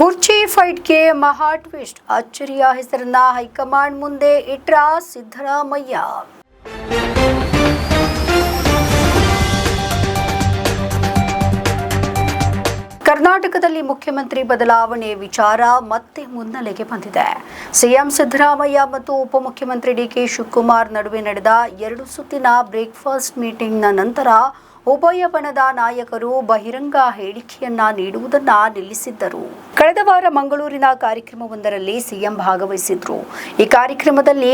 ಕುರ್ಚಿ ಫೈಟ್ಗೆ ಮಹಾ ಟ್ವಿಸ್ಟ್. ಅಚ್ಚರಿಯ ಹೆಸರನ್ನ ಹೈಕಮಾಂಡ್ ಮುಂದೆ ಇಟ್ರ ಸಿದ್ದರಾಮಯ್ಯ. ಕರ್ನಾಟಕದಲ್ಲಿ ಮುಖ್ಯಮಂತ್ರಿ ಬದಲಾವಣೆ ವಿಚಾರ ಮತ್ತೆ ಮುನ್ನೆಲೆಗೆ ಬಂದಿದೆ. ಸಿಎಂ ಸಿದ್ದರಾಮಯ್ಯ ಮತ್ತು ಉಪಮುಖ್ಯಮಂತ್ರಿ ಡಿಕೆ ಶಿವಕುಮಾರ್ ನಡುವೆ ನಡೆದ ಎರಡು ಸುತ್ತಿನ ಬ್ರೇಕ್ಫಾಸ್ಟ್ ಮೀಟಿಂಗ್ನ ನಂತರ ಉಭಯ ಬಣದ ನಾಯಕರು ಬಹಿರಂಗ ಹೇಳಿಕೆಯನ್ನ ನೀಡುವುದನ್ನ ನಿಲ್ಲಿಸಿದ್ದರು. ಕಳೆದ ವಾರ ಮಂಗಳೂರಿನ ಕಾರ್ಯಕ್ರಮವೊಂದರಲ್ಲಿ ಸಿಎಂ ಭಾಗವಹಿಸಿದ್ರು. ಈ ಕಾರ್ಯಕ್ರಮದಲ್ಲಿ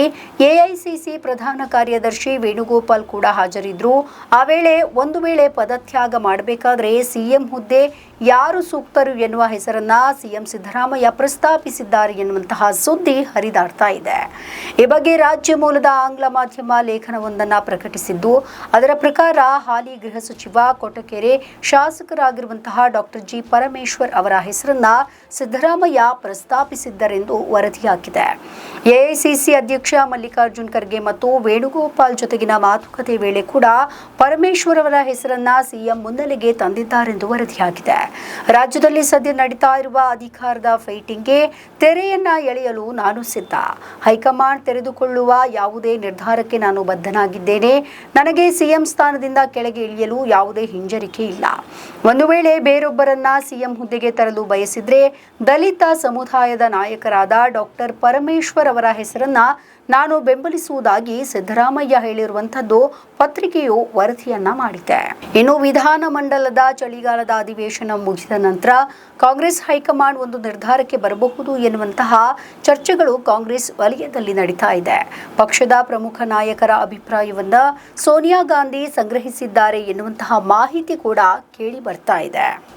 ಎಐಸಿಸಿ ಪ್ರಧಾನ ಕಾರ್ಯದರ್ಶಿ ವೇಣುಗೋಪಾಲ್ ಕೂಡ ಹಾಜರಿದ್ರು. ಆ ವೇಳೆ ಒಂದು ವೇಳೆ ಪದತ್ಯಾಗ ಮಾಡಬೇಕಾದ್ರೆ ಸಿಎಂ ಹುದ್ದೆ ಯಾರು ಸೂಕ್ತರು ಎನ್ನುವ ಹೆಸರನ್ನ ಸಿಎಂ ಸಿದ್ದರಾಮಯ್ಯ ಪ್ರಸ್ತಾಪಿಸಿದ್ದಾರೆ ಎನ್ನುವಂತಹ ಸುದ್ದಿ ಹರಿದಾಡ್ತಾ ಇದೆ. ಈ ಬಗ್ಗೆ ರಾಜ್ಯ ಮೂಲದ ಆಂಗ್ಲ ಮಾಧ್ಯಮ ಲೇಖನವೊಂದನ್ನು ಪ್ರಕಟಿಸಿದ್ದು, ಅದರ ಪ್ರಕಾರ ಹಾಲಿ ಗೃಹ ಸಚಿವ ಕೊಟಕೆರೆ ಶಾಸಕರಾಗಿರುವಂತಹ ಡಾಕ್ಟರ್ ಜಿ ಪರಮೇಶ್ವರ್ ಅವರ ಹೆಸರನ್ನ ಸಿದ್ದರಾಮಯ್ಯ ಪ್ರಸ್ತಾಪಿಸಿದ್ದರೆಂದು ವರದಿಯಾಗಿದೆ. ಎಐಸಿಸಿ ಅಧ್ಯಕ್ಷ ಮಲ್ಲಿಕಾರ್ಜುನ್ ಖರ್ಗೆ ಮತ್ತು ವೇಣುಗೋಪಾಲ್ ಜೊತೆಗಿನ ಮಾತುಕತೆ ವೇಳೆ ಕೂಡ ಪರಮೇಶ್ವರ್ ಅವರ ಹೆಸರನ್ನ ಸಿಎಂ ಮುನ್ನೆಲೆಗೆ ತಂದಿದ್ದಾರೆಂದು ವರದಿಯಾಗಿದೆ. ರಾಜ್ಯದಲ್ಲಿ ಸದ್ಯ ನಡೀತಾ ಇರುವ ಅಧಿಕಾರದ ಫೈಟಿಂಗ್ಗೆ ತೆರೆಯನ್ನ ಎಳೆಯಲು ನಾನು ಸಿದ್ಧ. ಹೈಕಮಾಂಡ್ ತೆರೆದುಕೊಳ್ಳುವ ಯಾವುದೇ ನಿರ್ಧಾರಕ್ಕೆ ನಾನು ಬದ್ಧನಾಗಿದ್ದೇನೆ. ನನಗೆ ಸಿಎಂ ಸ್ಥಾನದಿಂದ ಕೆಳಗೆ ಇಳಿಯಲು ಯಾವುದೇ ಹಿಂಜರಿಕೆ ಇಲ್ಲ. ಒಂದು ವೇಳೆ ಬೇರೊಬ್ಬರನ್ನ ಸಿಎಂ ಹುದ್ದೆಗೆ ತರಲು ಬಯಸಿದ್ರೆ ದಲಿತ ಸಮುದಾಯದ ನಾಯಕರಾದ ಡಾಕ್ಟರ್ ಪರಮೇಶ್ವರ್ ಅವರ ಹೆಸರನ್ನ ನಾನು ಬೆಂಬಲಿಸುವುದಾಗಿ ಸಿದ್ದರಾಮಯ್ಯ ಹೇಳಿರುವಂಥದ್ದು ಪತ್ರಿಕೆಯು ವರದಿಯನ್ನ ಮಾಡಿದೆ. ಇನ್ನು ವಿಧಾನಮಂಡಲದ ಚಳಿಗಾಲದ ಅಧಿವೇಶನ ಮುಗಿದ ನಂತರ ಕಾಂಗ್ರೆಸ್ ಹೈಕಮಾಂಡ್ ಒಂದು ನಿರ್ಧಾರಕ್ಕೆ ಬರಬಹುದು ಎನ್ನುವಂತಹ ಚರ್ಚೆಗಳು ಕಾಂಗ್ರೆಸ್ ವಲಯದಲ್ಲಿ ನಡೀತಾ ಇದೆ. ಪಕ್ಷದ ಪ್ರಮುಖ ನಾಯಕರ ಅಭಿಪ್ರಾಯವನ್ನ ಸೋನಿಯಾ ಗಾಂಧಿ ಸಂಗ್ರಹಿಸಿದ್ದಾರೆ ಎನ್ನುವಂತಹ ಮಾಹಿತಿ ಕೂಡ ಕೇಳಿ ಬರ್ತಾ ಇದೆ.